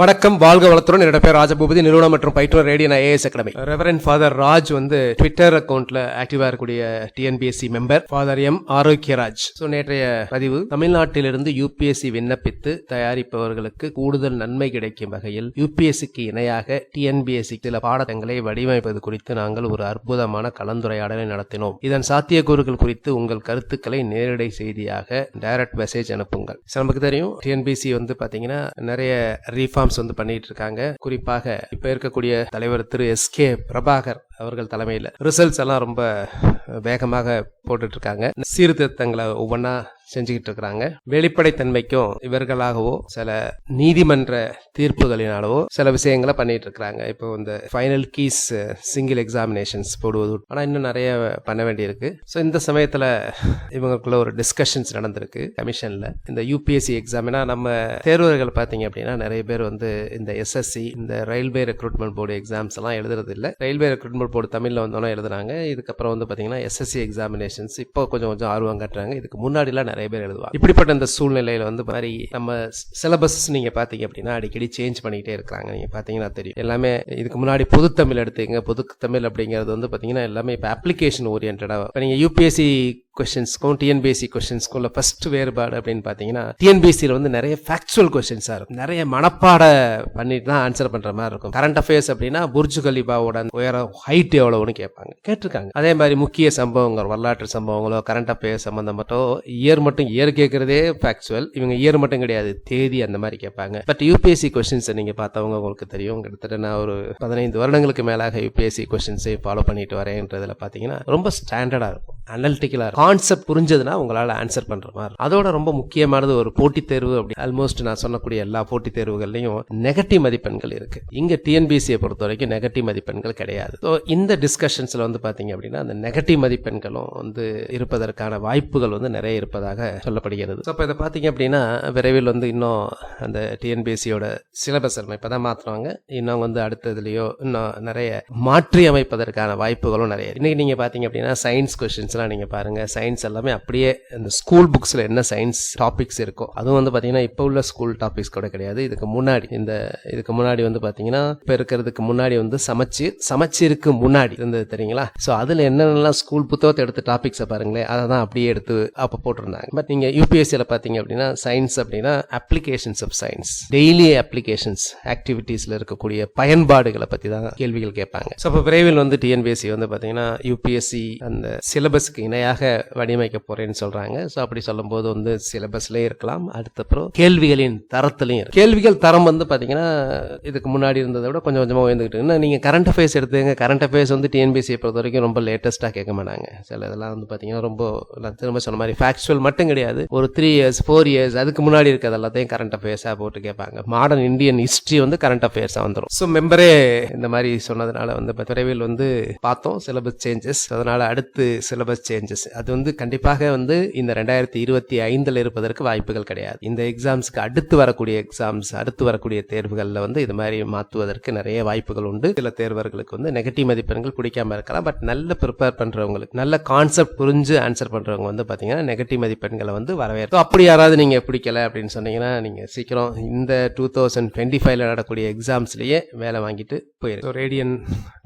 வணக்கம் வாழ்க வளத்துடன். என்னோட பேர் ராஜபூபதி. நிறுவனம் மற்றும் பயிற்றுவர் Radian IAS academy reverend father Raj வந்து ட்விட்டர் அக்கௌண்ட்ல ஆக்டிவா இருக்கக்கூடிய TNPSC member father M Arokiyaraj. So நேற்றைய பதிவு தமிழ்நாட்டிலிருந்து யூபிஎஸ்சி விண்ணப்பித்து தயாரிப்பவர்களுக்கு கூடுதல் நன்மை கிடைக்கும் வகையில் யூபிஎஸ்சிக்கு இணையாக டிஎன்பிஎஸ்சி சில பாடங்களை வடிவமைப்பது குறித்து நாங்கள் ஒரு அற்புதமான கலந்துரையாடலை நடத்தினோம். இதன் சாத்தியக்கூறுகள் குறித்து உங்கள் கருத்துக்களை நேரடி செய்தியாக டைரக்ட் மெசேஜ் அனுப்புங்கள். நமக்கு தெரியும் டிஎன்பிஎஸ்சி வந்து பாத்தீங்கன்னா நிறைய ரிஃபார்ம்ஸ் வந்து பண்ணிட்டு இருக்காங்க. குறிப்பாக இப்ப இருக்கக்கூடிய தலைவர் திரு எஸ் கே பிரபாகர் அவர்கள் தலைமையில் ரிசல்ட்ஸ் எல்லாம் ரொம்ப வேகமாக போட்டுட்டு இருக்காங்க சீர்திருத்தங்களை ஒவ்வொன்றா செஞ்சுக்கிட்டு இருக்கிறாங்க வெளிப்படைத்தன்மைக்கும் இவர்களாகவோ சில நீதிமன்ற தீர்ப்புகளினாலவோ சில விஷயங்களை பண்ணிட்டு இருக்கிறாங்க இப்போ இந்த ஃபைனல் கீஸ் சிங்கிள் எக்ஸாமினேஷன்ஸ் போடுவது ஆனால் இன்னும் நிறைய பண்ண வேண்டியிருக்கு. ஸோ இந்த சமயத்தில் இவங்களுக்குள்ள ஒரு டிஸ்கஷன்ஸ் நடந்திருக்கு கமிஷனில். இந்த யூபிஎஸ்சி எக்ஸாம் நம்ம தேர்வர்கள் பார்த்தீங்க அப்படின்னா நிறைய பேர் வந்து இந்த எஸ்எஸ்சி இந்த ரயில்வே ரெக்ரூட்மெண்ட் போர்டு எக்ஸாம்ஸ் எல்லாம் எழுதுறது இல்லை ரயில்வே ரெக்ரூட்மெண்ட் போர்டு தமிழில் வந்தோன்னா எழுதுறாங்க. இதுக்கப்புறம் வந்து பார்த்தீங்கன்னா எஸ்எஸ்சி எக்ஸாமினேஷன்ஸ் இப்போ கொஞ்சம் கொஞ்சம் ஆர்வம் காட்டுறாங்க. இதுக்கு முன்னாடிலாம் நிறைய பேர் எழுதுவாங்க. இப்படிப்பட்ட இந்த சூழ்நிலையில் வந்து மாதிரி நம்ம சிலபஸ் நீங்கள் பார்த்தீங்க அப்படின்னா அடிக்கடி சேஞ்ச் பண்ணிக்கிட்டே இருக்கிறாங்க. நீங்கள் பார்த்தீங்கன்னா தெரியும். எல்லாமே இதுக்கு முன்னாடி பொது தமிழ் எடுத்தீங்க பொது தமிழ் அப்படிங்கிறது வந்து பார்த்தீங்கன்னா எல்லாமே இப்போ அப்ளிகேஷன் ஓரியன்டாக இப்போ நீங்கள் யூபிஎஸ்சி கொஷின்ஸ்க்கும் டிஎன்பிஎஸ்சி கொஷின்ஸ்க்கும் உள்ள ஃபர்ஸ்ட் வேறுபாடு அப்படின்னு பார்த்தீங்கன்னா டிஎன்பிஎஸ்சியில் வந்து நிறைய ஃபேக்சுவல் கொஷின்ஸாக இருக்கும். நிறைய மனப்பாட பண்ணிட்டு தான் ஆன்சர் பண்ணுற மாதிரி இருக்கும். கரண்ட் அஃபேர்ஸ் அப்படின்னா புர்ஜ் கலிபாவோட உயரம் ஹைட் எவ்வளோன்னு கேட்பாங்க. கேட்டிருக்காங்க. அதே மாதிரி முக்கிய சம்பவங்கள் வரலாற்று சம்பவங்களோ கரண்ட் அஃபேர்ஸ் சம்மந்தப்பட்டோ இயர் மட்டும் இயர் கேட்குறதே ஃபேக்சுவல் இவங்க இயர் மட்டும் கிடையாது தேதி அந்த மாதிரி கேட்பாங்க. பட் யூபிஎஸ்சி கொஷின்ஸை நீங்கள் பார்த்தவங்க உங்களுக்கு தெரியும். கிட்டத்தட்ட நான் ஒரு பதினைந்து வருடங்களுக்கு மேலாக யூபிஎஸ்சி கொஷின்ஸை ஃபாலோ பண்ணிட்டு வரேன்றதுல பார்த்தீங்கன்னா ரொம்ப ஸ்டாண்டர்டாக இருக்கும். அனலிட்டிக்கலாக கான்செப்ட் புரிஞ்சதுன்னா உங்களால் ஆன்சர் பண்ணுற மாதிரி. அதோட ரொம்ப முக்கியமானது ஒரு போட்டித் தேர்வு அப்படி. ஆல்மோஸ்ட் நான் சொல்லக்கூடிய எல்லா போட்டித் தேர்வுகள்லையும் நெகட்டிவ் மதிப்பெண்கள் இருக்குது இங்கே டிஎன்பிசியை பொறுத்த வரைக்கும் நெகட்டிவ் மதிப்பெண்கள் கிடையாது. ஸோ இந்த டிஸ்கஷன்ஸில் வந்து பார்த்தீங்க அப்படின்னா அந்த நெகட்டிவ் மதிப்பெண்களும் வந்து இருப்பதற்கான வாய்ப்புகள் வந்து நிறைய இருப்பதாக சொல்லப்படுகிறது. ஸோ இப்போ இதை பார்த்தீங்க அப்படின்னா விரைவில் வந்து இன்னும் அந்த டிஎன்பிஎஸ்சியோட சிலபஸ் எல்லாமே இப்போ தான் மாற்றுவாங்க இன்னும் வந்து அடுத்ததுலேயோ இன்னும் நிறைய மாற்றி அமைப்பதற்கான வாய்ப்புகளும் நிறைய இன்றைக்கி இன்னைக்கு பார்த்தீங்க அப்படின்னா சயின்ஸ் சயின்ஸ்லாம் நீங்க பாருங்க சயின்ஸ் எல்லாமே அப்படியே இந்த ஸ்கூல் புக்ஸ்ல என்ன சயின்ஸ் டாபிக்ஸ் இருக்கோ அதுவும் வந்து பார்த்தீங்கன்னா இப்போ உள்ள ஸ்கூல் டாபிக்ஸ் கூட கிடையாது. இதுக்கு முன்னாடி இந்த இதுக்கு முன்னாடி வந்து பார்த்தீங்கன்னா இப்போ இருக்கிறதுக்கு முன்னாடி வந்து சமைச்சு சமைச்சிருக்கு முன்னாடி இருந்தது தெரியுங்களா? ஸோ அதில் என்னென்னலாம் ஸ்கூல் புத்தகத்தை எடுத்து டாபிக்ஸை பாருங்களேன் அதை தான் அப்படியே எடுத்து அப்போ போட்டிருந்தாங்க. பட் நீங்கள் யூபிஎஸ்சியில் பார்த்தீங்க அப்படின்னா சயின்ஸ் அப்படின்னா applications of science daily applications ஆக்டிவிட்டீஸில் இருக்கக்கூடிய பயன்பாடுகளை பற்றி தான் கேள்விகள் கேட்பாங்க. ஸோ இப்போ விரைவில் வந்து டிஎன்பிஎஸ்சி வந்து பார்த்தீங்கன்னா யூபிஎஸ்சி அந்த சிலபஸ் சிலபஸ்க்கு இணையாக வடிவமைக்க போறேன்னு சொல்றாங்க. ஸோ அப்படி சொல்லும்போது வந்து சிலபஸ்லேயே இருக்கலாம். அடுத்தப்புறம் கேள்விகளின் தரத்துலையும் கேள்விகள் தரம் வந்து பாத்தீங்கன்னா இதுக்கு முன்னாடி இருந்ததை விட கொஞ்சம் கொஞ்சமாக உயர்ந்துகிட்டு இருக்கு. இன்னும் கரண்ட் அஃபேர்ஸ் எடுத்துங்க கரண்ட் அஃபேர்ஸ் வந்து டிஎன்பிஎஸ்சியை பொறுத்த வரைக்கும் ரொம்ப லேட்டஸ்ட்டாக கேட்க மாட்டாங்க. சில இதெல்லாம் வந்து பார்த்தீங்கன்னா ரொம்ப நான் திரும்ப சொன்ன மாதிரி ஃபேக்சுவல் மட்டும் கிடையாது. ஒரு த்ரீ இயர்ஸ் ஃபோர் இயர்ஸ் அதுக்கு முன்னாடி இருக்கிறது எல்லாத்தையும் கரண்ட் அஃபேர்ஸாக போட்டு கேட்பாங்க. மாடர்ன் இந்தியன் ஹிஸ்ட்ரி வந்து கரண்ட் அஃபேர்ஸாக வந்துடும் ஸோ மெம்பரே இந்த மாதிரி சொன்னதுனால வந்து விரைவில் வந்து பார்த்தோம். சிலபஸ் சேஞ்சஸ் அதனால் அடுத்து சிலபஸ் சேஞ்சஸ் அது வந்து கண்டிப்பாக வந்து இந்த ரெண்டாயிரத்தி இருபத்தி ஐந்தில் இருப்பதற்கு வாய்ப்புகள் கிடையாது. இந்த எக்ஸாம்ஸ்க்கு அடுத்து வரக்கூடிய எக்ஸாம்ஸ் அடுத்து வரக்கூடிய தேர்வுகளில் வந்து இது மாதிரி மாற்றுவதற்கு நிறைய வாய்ப்புகள் உண்டு. சில தேர்வர்களுக்கு வந்து நெகட்டிவ் மதிப்பெண்கள் பிடிக்காம இருக்கலாம். பட் நல்ல ப்ரிப்பேர் பண்ணுறவங்களுக்கு நல்ல கான்செப்ட் புரிஞ்சு ஆன்சர் பண்ணுறவங்க வந்து பார்த்தீங்கன்னா நெகட்டிவ் மதிப்பெண்களை வந்து வரவேற்கும் அப்படி யாராவது நீங்கள் பிடிக்கல அப்படின்னு சொன்னீங்கன்னா நீங்கள் சீக்கிரம் இந்த டூ தௌசண்ட் டுவெண்ட்டி ஃபைவ்ல நடக்கூடிய எக்ஸாம்ஸ்லேயே வேலை வாங்கிட்டு போயிருக்கு ரேடியன்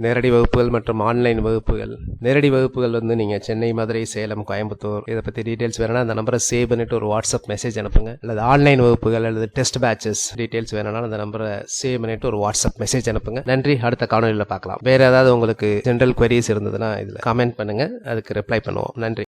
நேரடி வகுப்புகள் மற்றும் ஆன்லைன் வகுப்புகள். நேரடி வகுப்புகள் வந்து நீங்கள் சென்னை சென்னை மதுரை சேலம் கோயம்புத்தூர். இதை பற்றி டீட்டெயில்ஸ் வேணும்னா அந்த நம்பரை சேவ் பண்ணிட்டு ஒரு வாட்ஸ்அப் மெசேஜ் அனுப்புங்க. அல்லது ஆன்லைன் வகுப்புகள் அல்லது டெஸ்ட் பேட்சஸ் டீட்டெயில்ஸ் வேணும்னா அந்த நம்பரை சேவ் பண்ணிட்டு ஒரு வாட்ஸ்அப் மெசேஜ் அனுப்புங்க. நன்றி. அடுத்த காணொலியில் பார்க்கலாம். வேற ஏதாவது உங்களுக்கு ஜென்ரல் கொரிஸ் இருந்ததுன்னா இதில் கமெண்ட் பண்ணுங்க. அதுக்கு ரிப்ளை பண்ணுவோம். நன்றி.